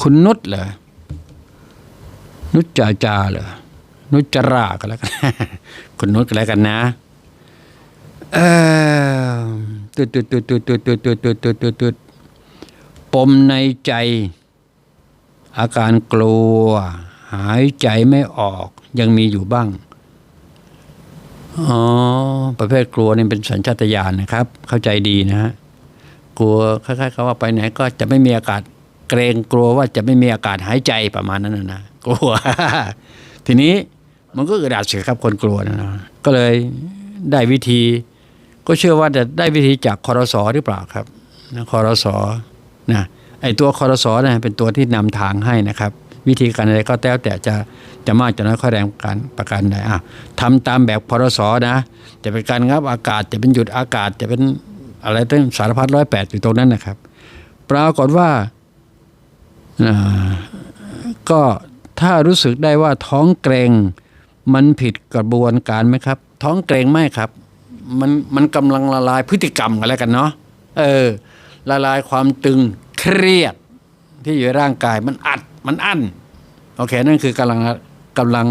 คุณนุชเหรอนุชจาจาเหรอนุชจราก็แล้วกันคุณนุชก็แล้วกันนะเออตุดตุดตุดตุดตุดตุดตุดตุดตุดตุดตุดปมในใจ อาการกลัว หายใจไม่ออก ยังมีอยู่บ้างอ๋อประเภทกลัวนี่เป็นสัญชาตญาณนะครับ เข้าใจดีนะฮะกลัวคล้ายๆกับว่าไปไหนก็จะไม่มีอากาศ เกรงกลัวว่าจะไม่มีอากาศหายใจประมาณนั้นนะนะกลัว ทีนี้มันก็อึดอัดเสียครับคนกลัวนะนะก็เลยได้วิธี ก็เชื่อว่าจะได้วิธีจากคอรสอหรือเปล่าครับนะคอรสอนะไอตัวคอรสอนะเป็นตัวที่นำทางให้นะครับ วิธีการอะไรก็แล้วแต่จะจะมากจะน้อยค่อแรงการประการใดอะทำตามแบบคอรสอนะ จะเป็นการงับอากาศ จะเป็นหยุดอากาศ จะเป็นอะไรตั้งสารพัดร้อยแปดอยู่ตรงนั้นนะครับ ปรากฏว่า ก็ถ้ารู้สึกได้ว่าท้องเกรงมันผิดกระบวนการไหมครับ ท้องเกรงไม่ครับ มันมันกำลังละลายพฤติกรรมกันแล้วกันเนาะเออ ละลายความตึงเครียด ที่อยู่ในร่างกายมันอัดมันอั้นโอเคนั่นคือกำลังกำลัง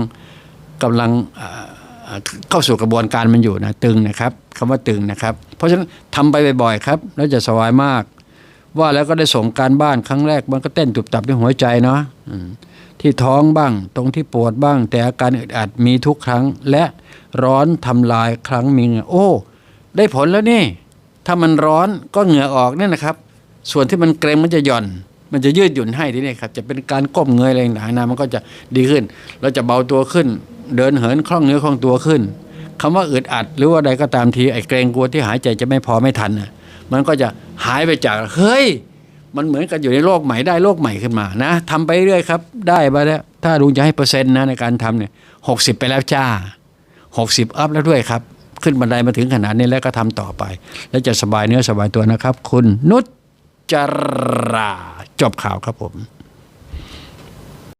กำลังเข้าสู่กระบวนการมันอยู่นะตึงนะครับคำว่าตึงนะครับ เพราะฉะนั้นทำไปบ่อยๆครับ แล้วจะสบายมาก ว่าแล้วก็ได้ส่งการบ้านครั้งแรกมันก็เต้นตุบตับในหัวใจเนาะที่ท้องบ้างตรงที่ปวดบ้าง แต่อาการอึดอัดมีทุกครั้ง และร้อนทำลายครั้งมีเหงื่อโอ้ ได้ผลแล้วนี่ ถ้ามันร้อนก็เหงื่อออกเนี่ยนะครับ ส่วนที่มันเกรงมันจะหย่อน มันจะยืดหยุ่นให้ทีนี้ครับ จะเป็นการก้มเงยอะไรต่างๆนะมันก็จะดีขึ้น เราจะเบาตัวขึ้น เดินเหินคล่องเนื้อคล่องตัวขึ้นคำว่าอึดอัด หรือว่าใดก็ตามทีไอ้เกรงกลัวที่หายใจจะไม่พอไม่ทันน่ะมันก็จะ หายไปจากเฮ้ย มันเหมือนกันอยู่ในโลกใหม่ได้โลกใหม่ขึ้นมานะทำไปเรื่อยครับ ได้ไปแล้วถ้าลุงจะให้เปอร์เซ็นต์นะในการทำเนี่ยหกสิบไปแล้วจ้าหกสิบอัพแล้วด้วยครับ ขึ้นบันไดมาถึงขนาดนี้แล้วก็ทำต่อไป แล้วจะสบายเนื้อสบายตัวนะครับ คุณนุชจราจบข่าวครับผม